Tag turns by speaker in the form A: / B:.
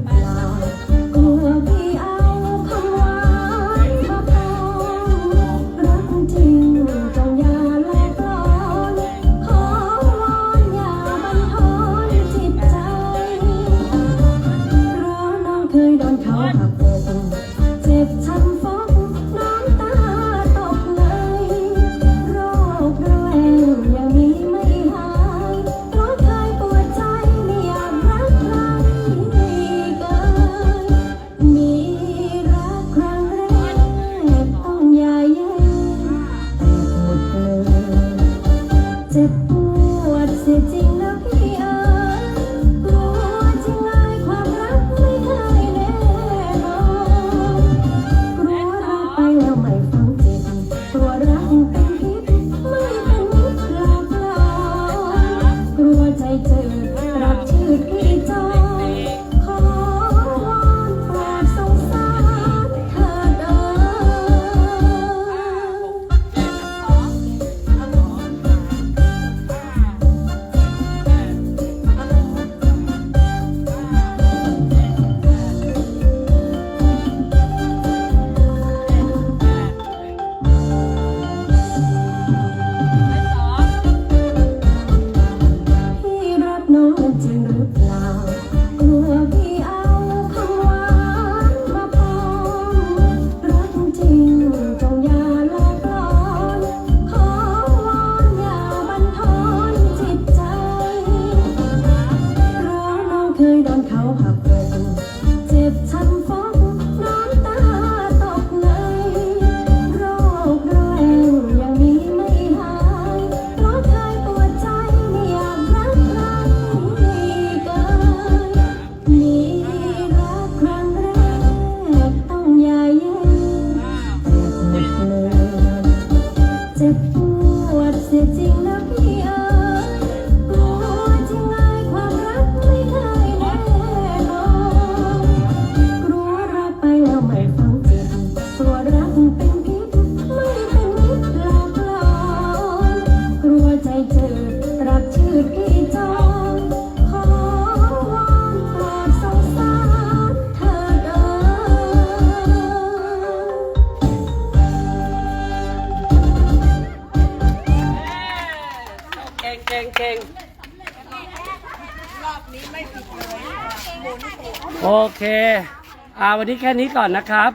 A: blind. tip. น้องจริงหรือเปล่ากลัวพี่เอาคำหวานมาปองรักจริงจงอย่าหลอกหลอนขอวอนอย่าบันทอนจิตใจรู้น้องเคยโดนเขาหา งเก่งเก่งรอบนี้ไม่ผิดเล
B: ยโอเค อ่าวันนี้แค่นี้ก่อนนะครับ